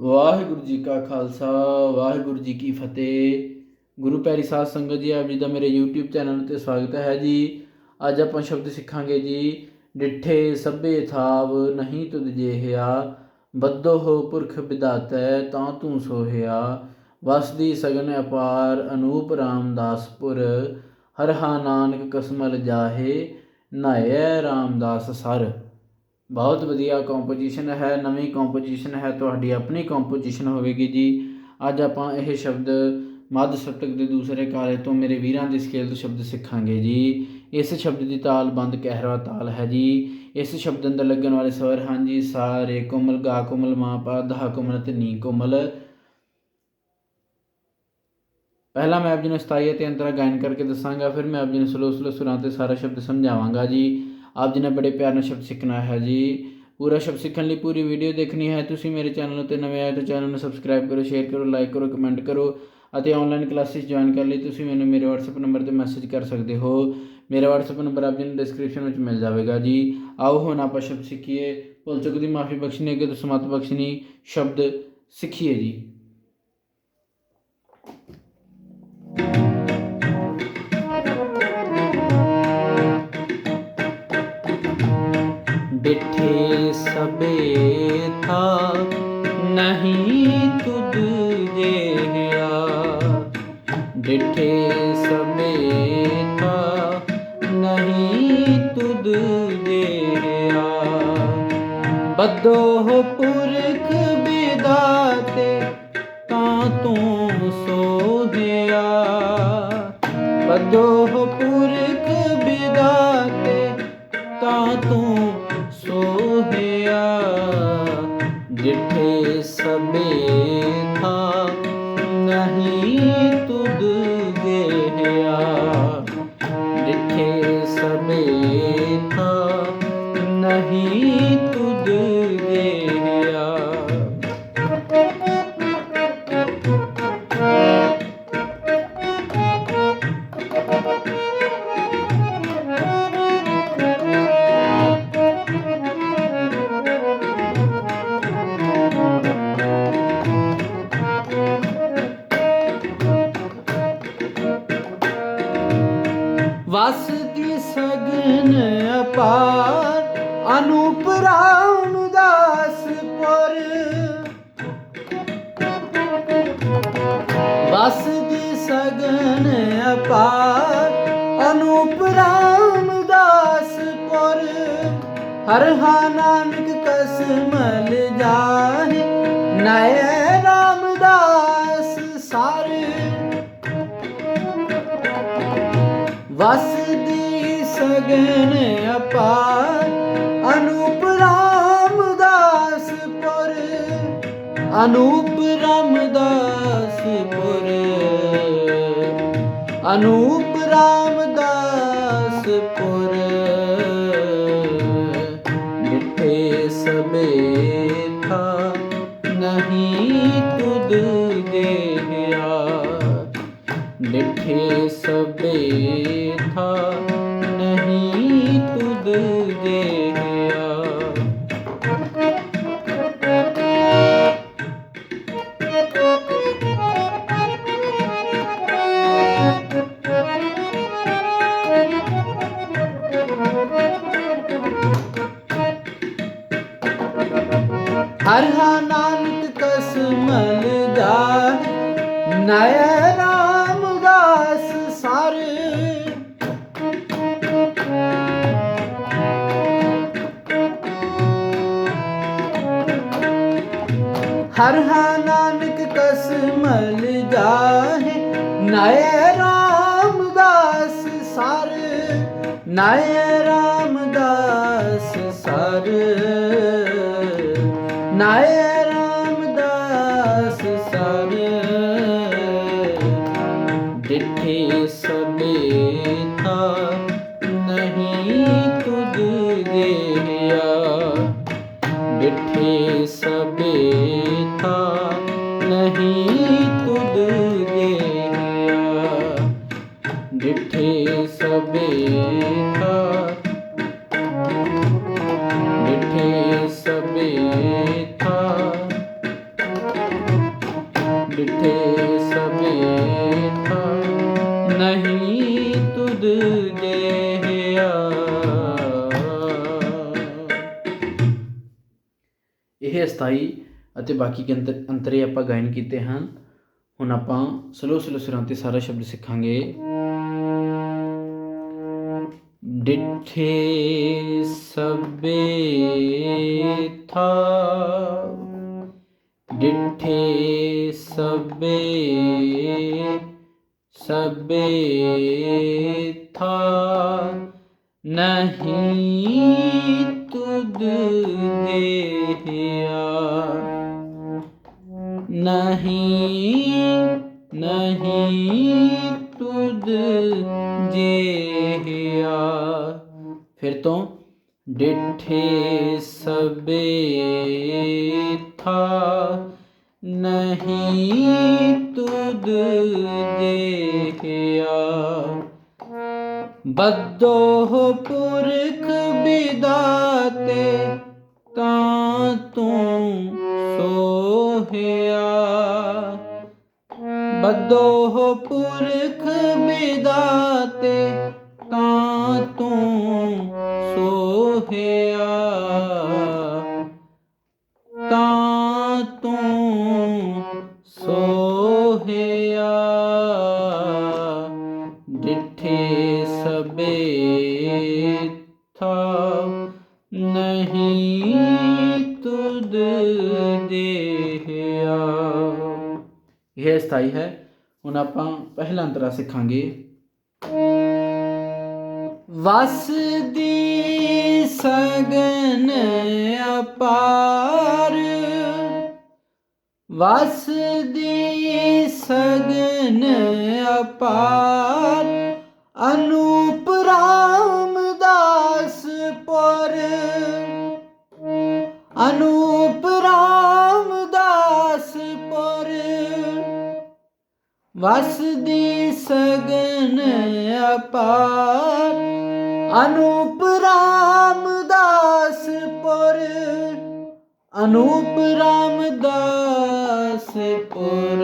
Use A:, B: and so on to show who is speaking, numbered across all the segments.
A: ਵਾਹਿਗੁਰੂ ਜੀ ਕਾ ਖਾਲਸਾ, ਵਾਹਿਗੁਰੂ ਜੀ ਕੀ ਫਤਿਹ। ਗੁਰੂ ਪੈਰੀ ਸਾਧ ਸੰਗਤ ਜੀ, ਆਪ ਜੀ ਦਾ ਮੇਰੇ YouTube ਚੈਨਲ ਤੇ ਸਵਾਗਤ ਹੈ ਜੀ। ਅੱਜ ਆਪਾਂ ਸ਼ਬਦ ਸਿੱਖਾਂਗੇ ਜੀ, ਡਿੱਠੇ ਸਭੇ ਥਾਵ ਨਹੀਂ ਤੁਧ ਜਿਹਿਆ ਬੱਦੋ ਹੋ ਪੁਰਖ ਵਿਦਾਤੈ ਤਾਂ ਤੂੰ ਸੋਹਿਆ। ਵਸਦੀ ਸਗਨ ਅਪਾਰ ਅਨੂਪ ਰਾਮਦਾਸਪੁਰ ਹਰ ਹਾ ਨਾਨਕ ਕਸਮਲ ਜਾਹੇ, ਨਾਇਐ ਰਾਮਦਾਸ ਸਰ। ਬਹੁਤ ਵਧੀਆ ਕੰਪੋਜੀਸ਼ਨ ਹੈ, ਨਵੀਂ ਕੰਪੋਜੀਸ਼ਨ ਹੈ, ਤੁਹਾਡੀ ਆਪਣੀ ਕੰਪੋਜੀਸ਼ਨ ਹੋਵੇਗੀ ਜੀ। ਅੱਜ ਆਪਾਂ ਇਹ ਸ਼ਬਦ ਮੱਧ ਸਤਕ ਦੇ ਦੂਸਰੇ ਕਾਲੇ ਤੋਂ ਮੇਰੇ ਵੀਰਾਂ ਦੇ ਸਕੇਲ ਤੋਂ ਸ਼ਬਦ ਸਿੱਖਾਂਗੇ ਜੀ। ਇਸ ਸ਼ਬਦ ਦੀ ਤਾਲ ਬੰਦ ਕਹਿਰਵਾ ਤਾਲ ਹੈ ਜੀ। ਇਸ ਸ਼ਬਦ ਅੰਦਰ ਲੱਗਣ ਵਾਲੇ ਸਵਰ ਹਨ ਜੀ, ਸਾਰੇ ਕੋਮਲ, ਗਾ ਕੋਮਲ, ਮਾ ਪਾ ਧਾ ਕੋਮਲ ਤੇ ਨੀ ਕੋਮਲ। ਪਹਿਲਾਂ ਮੈਂ ਆਪ ਜੀ ਨੂੰ ਸਤਾਈ ਅਤੇ ਅੰਤਰਾ ਗਾਇਨ ਕਰਕੇ ਦੱਸਾਂਗਾ, ਫਿਰ ਮੈਂ ਆਪ ਜੀ ਨੂੰ ਸਲੋ ਸਲੋ ਸੁਰਾਂ ਤੇ ਸਾਰਾ ਸ਼ਬਦ ਸਮਝਾਵਾਂਗਾ ਜੀ। ਆਪ ਜੀ ਨੇ ਬੜੇ ਪਿਆਰ ਨਾਲ ਸ਼ਬਦ ਸਿੱਖਣਾ ਹੈ ਜੀ। ਪੂਰਾ ਸ਼ਬਦ ਸਿੱਖਣ ਲਈ ਪੂਰੀ ਵੀਡੀਓ ਦੇਖਣੀ ਹੈ। ਤੁਸੀਂ ਮੇਰੇ ਚੈਨਲ ਉੱਤੇ ਨਵੇਂ ਆਏ ਤਾਂ ਚੈਨਲ ਨੂੰ ਸਬਸਕ੍ਰਾਈਬ ਕਰੋ ਸ਼ੇਅਰ ਕਰੋ ਲਾਈਕ ਕਰੋ ਕਮੈਂਟ ਕਰੋ ਅਤੇ ਆਨਲਾਈਨ ਕਲਾਸਿਸ ਜੁਆਇਨ ਕਰਨ ਲਈ ਤੁਸੀਂ ਮੈਨੂੰ ਮੇਰੇ WhatsApp ਨੰਬਰ ਤੇ ਮੈਸੇਜ ਕਰ ਸਕਦੇ ਹੋ। ਮੇਰਾ WhatsApp ਨੰਬਰ ਆਪ ਜੀ ਨੂੰ ਡਿਸਕ੍ਰਿਪਸ਼ਨ ਵਿੱਚ ਮਿਲ ਜਾਵੇਗਾ ਜੀ। ਆਓ ਹੁਣ ਆਪਾਂ ਸ਼ਬਦ ਸਿੱਖੀਏ। ਭੁੱਲ ਚੁੱਕ ਦੀ ਮਾਫੀ ਬਖਸ਼ਣੀ, ਅੱਗੇ ਤੋਂ ਸਮਾਤ ਬਖਸ਼ਣੀ ਸ਼ਬਦ ਸਿੱਖੀਏ ਜੀ। ਬਿਠੇ ਸਭੇ ਨਹੀਂ ਤੁਧ ਜਿਹਿਆ ਬੱਦੋ ਪੁਰਖ ਬਿਦਾਤੇ ਤਾਂ ਤੂੰ ਸੋਹਿਆ ਬੱਦੋ ਪੁਰਖ ਹਰ ਹਾ ਨਾਨਕ ਕਸਮਲ ਜਾਹੇ ਨੈ ਰਾਮਦਾਸ ਸਰ। ਵਸਦੀ ਸਗਨ ਅਪਾਰ, ਅਨੂਪ ਰਾਮਦਾਸ ਪੁਰ। ਅਨੂਪ ਰਾਮਦਾਸ ਪੁਰ। ਅਨੂਪ ਰਾਮਦਾਸ ਪੁਰ। ਮਿੱਠੇ ਨਹੀਂ ਤੁਧ ਦੇਹਿਆ। ਡਿਠੇ ਸਭੇ ਜਾਹੇ ਨੈ ਰਾਮਦਾਸ ਸਰ। ਹਰ ਹਾ ਨਾਨਕ ਕਸਮਲ ਜਾਹੇ, ਨੈ ਰਾਮਦਾਸ ਸਰ। ਨੈ ਰਾਮਦਾਸ ਸਰ। ਨਾਇ ਬਾਕੀ ਕੇ ਅੰਤਰ ਅੰਤਰੇ ਆਪਾਂ ਗਾਇਨ ਕੀਤੇ ਹਨ ਹੁਣ ਆਪਾਂ ਸਲੋ ਸਲੋ ਸੁਰਾਂ ਤੇ ਸਾਰਾ ਸ਼ਬਦ ਸਿੱਖਾਂਗੇ ਡਿਠੇ ਸਭੇ ਥਾ ਡਿਠੇ ਸਭੇ ਸਭੇ ਥਾ ਨਹੀਂ ਤੁਧ ਜਿਹਾ ਨਹੀਂ ਨਹੀਂ ਤੁਧ ਜਿਹਾ ਫਿਰ ਤੋਂ ਡਿਠੇ ਸਬੇ ਥਾ, ਨਹੀਂ ਤੁਧ ਜਿਹਾ ਬੱਦੋ ਪੁਰਖ ਬਿਦਾਤੇ दोह पुरख पु मेदा सोहे। ਆਪਾਂ ਪਹਿਲਾ ਅੰਤਰਾ ਸਿੱਖਾਂਗੇ। ਵਸ ਦੀ ਸਗਨ ਅਪਾਰ। ਵਸ ਦੀ ਸਗਨ ਅਪਾਰ। ਅਨੂਪ ਵਸ ਸਗਨ ਅਪਾਰ। ਅਨੂਪ ਰਾਮਦਾਸ ਪੁਰ। ਅਨੂਪ ਰਾਮਦਾਸ ਪੁਰ।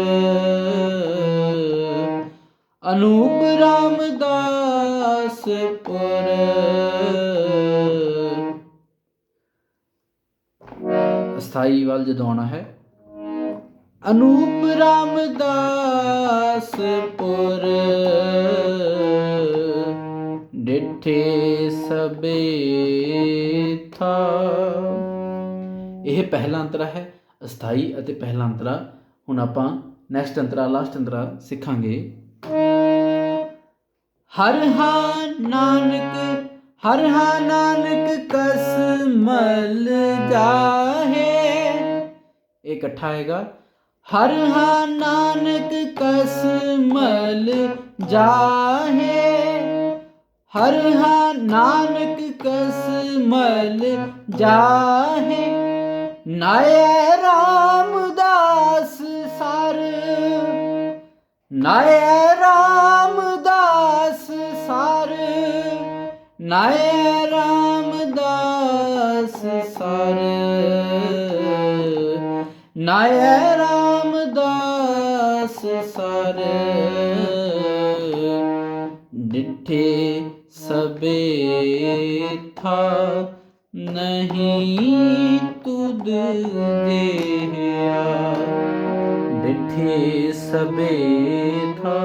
A: ਅਨੂਪ ਰਾਮਦਾਸ ਪੁਰ। ਸਥਾਈ ਵੱਲ ਜਦੋਂ ਆਉਣਾ ਹੈ ਅਨੂਪ ਰਾਮਦਾਸ ਪੁਰ। ਡਿਠੇ ਸਬੇ ਥਾ। ਇਹ ਪਹਿਲਾ ਅੰਤਰਾ ਹੈ, ਅਸਥਾਈ ਅਤੇ ਪਹਿਲਾ ਅੰਤਰਾ। ਹੁਣ ਆਪਾਂ ਨੈਕਸਟ ਅੰਤਰਾ ਲਾਸਟ ਅੰਤਰਾ ਸਿੱਖਾਂਗੇ। ਹਰ ਹਾ ਨਾਨਕ, ਹਰ ਹਾ ਨਾਨਕ ਕਸ ਮਲ ਜਾਹੇ। ਇਹ ਇਕੱਠਾ ਆਏਗਾ। ਹਰ ਹਾ ਨਾਨਕ ਕਸ ਮਲ ਜਾਹੇ, ਹਰ ਹਾ ਨਾਨਕ ਕਸ ਮਲ ਜਾਹੇ। ਨਾਏ ਰਾਮਦਾਸ ਸਰ, ਨਾਏ ਰਾਮਦਾਸ ਸਰ, ਨਾਏ ਰਾਮਦਾਸ ਸਰ। ਨਾਏ ਤੁਧ ਜਿਹਾ ਡਿਠੇ ਸਬੇ ਥਾ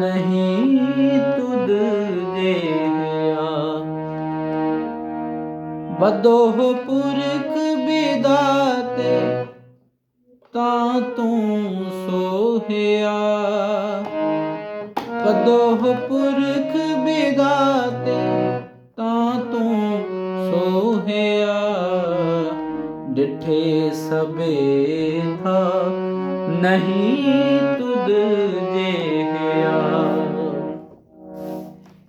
A: ਨਹੀਂ ਤੁਧ ਜਿਹਾ ਬਦੋਹ ਪੁਰਖ ਬਿਦਾਤੇ ਤਾਂ ਤੂੰ ਸੋਹਿਆ। ਬਦੋਹ ਪੁਰਖ ਬਿਦਾਤੇ ਤਾਂ ਤੂੰ ਸੋਹਿਆ। ਸਬੇ ਥਾ ਨਹੀਂ ਤੁਧ ਜਿਹਾ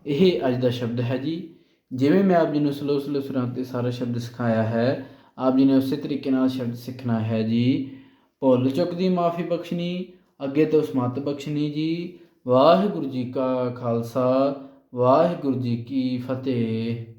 A: ਇਹ ਅੱਜ ਦਾ ਸ਼ਬਦ ਹੈ ਜੀ। ਜਿਵੇਂ ਮੈਂ ਆਪ ਜੀ ਨੂੰ ਸਲੋ ਸਲੋ ਸੁਰਾਂ ਤੇ ਸਾਰਾ ਸ਼ਬਦ ਸਿਖਾਇਆ ਹੈ, ਆਪ ਜੀ ਨੇ ਉਸੇ ਤਰੀਕੇ ਨਾਲ ਸ਼ਬਦ ਸਿੱਖਣਾ ਹੈ ਜੀ। ਭੁੱਲ ਚੁੱਕ ਦੀ ਮਾਫੀ ਬਖਸ਼ਣੀ, ਅੱਗੇ ਤੋਂ ਸਮਤ ਬਖਸ਼ਣੀ ਜੀ। ਵਾਹਿਗੁਰੂ ਜੀ ਕਾ ਖਾਲਸਾ, ਵਾਹਿਗੁਰੂ ਜੀ ਕੀ ਫਤਿਹ।